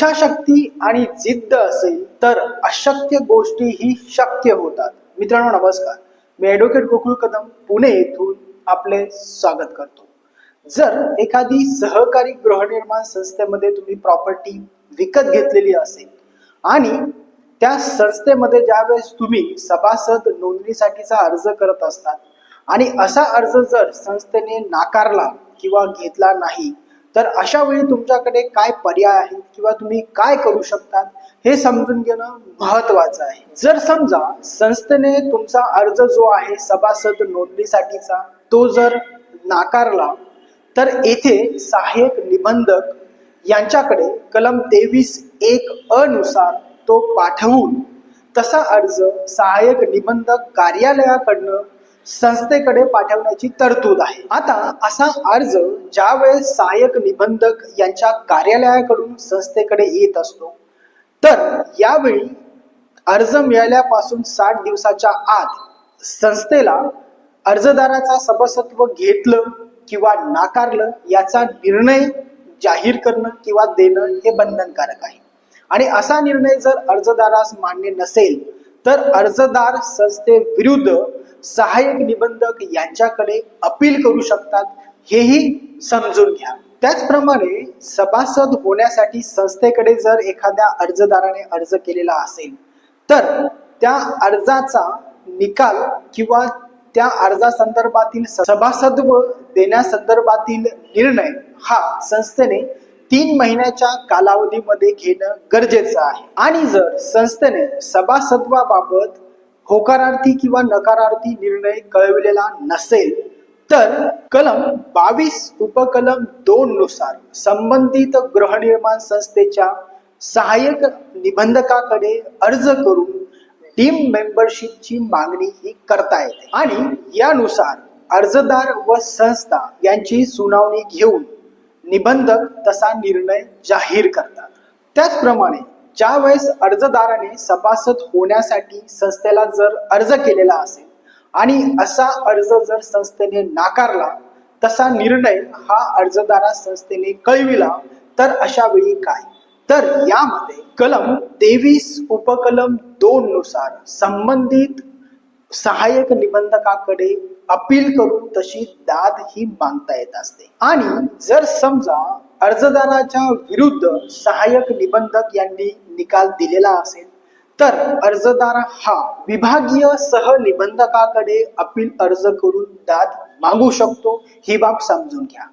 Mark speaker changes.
Speaker 1: इच्छाशक्ती आणि जिद्द असेल तर अशक्य गोष्टी ही शक्य होतात. मित्रांनो नमस्कार. मी ॲडव्होकेट गोकुळ कदम पुणे येथून आपले स्वागत करतो. जर एखादी सहकारी गृहनिर्माण संस्थेमध्ये तुम्ही प्रॉपर्टी विकत घेतलेली असेल आणि त्या संस्थेमध्ये ज्यावेळेस तुम्ही सभासद नोंदणीसाठीचा अर्ज करत असतात आणि असा अर्ज जर संस्थेने नाकारला किंवा घेतला नाही तर अशा वेळी तुमच्याकडे काय पर्याय आहेत किंवा तुम्ही काय करू शकतात हे समजून घेणं महत्वाचं आहे. जर समजा संस्थेने तुमचा अर्ज जो आहे सभासद नोंदणीसाठीचा तो जर नाकारला तर येथे सहाय्यक निबंधक यांच्याकडे कलम तेवीस एक अनुसार तो पाठवून तसा अर्ज सहाय्यक निबंधक कार्यालयाकडनं संस्थेकडे पाठवण्याची तरतूद आहे. आता असा अर्ज ज्यावेळेस सहाय्यक निबंधक यांच्या कार्यालयाकडून संस्थेकडे येत असतो तर यावेळी अर्ज मिळाल्यापासून साठ दिवसाच्या आत संस्थेला अर्जदाराचा सभासत्व घेतलं किंवा नाकारलं याचा निर्णय जाहीर करणं किंवा देणं हे बंधनकारक आहे. आणि असा निर्णय जर अर्जदारास मान्य नसेल तर अर्जदार संस्थेविरुद्ध सहाय्यक निबंधक यांच्याकडे अपील करू शकतात हेही समजून घ्या. त्याचप्रमाणे सभासद होण्यासाठी संस्थेकडे जर एखाद्या अर्जदाराने अर्ज केलेला असेल तर त्या अर्जाचा निकाल किंवा त्या अर्जासंदर्भातील सभासत्व देण्यासंदर्भातील निर्णय हा संस्थेने तीन महिन्याच्या कालावधीमध्ये घेणं गरजेचं आहे. आणि जर संस्थेने सभासत्वाबाबत होकारार्थी किंवा नकारार्थी निर्णय कळविलेला नसेल तर कलम बावीस उपकलम दोन नुसार संबंधित गृहनिर्माण संस्थेच्या सहाय्यक निबंधकाकडे अर्ज करून टीम मेंबरशिपची मागणी ही करता येते. आणि यानुसार अर्जदार व संस्था यांची सुनावणी घेऊन निबंधक तसा निर्णय जाहीर करतात. त्याचप्रमाणे ज्या वेळेस अर्जदाराने सभासद होण्यासाठी संस्थेला जर अर्ज केलेला असेल आणि असा अर्ज जर संस्थेने नाकारला तसा निर्णय हा अर्जदारा संस्थेने कळविला तर अशा वेळी काय? तर यामध्ये कलम तेवीस उपकलम दोन नुसार संबंधित सहाय्यक निबंधकाकडे अपील करून तशी दाद ही मागता येत असते. आणि जर समजा अर्जदाराच्या विरुद्ध सहाय्यक निबंधक यांनी निकाल दिलेला असेल तर अर्जदार हा विभागीय सह निबंधकाकडे अपील अर्ज करून दाद मागू शकतो. ही बाब समजून घ्या.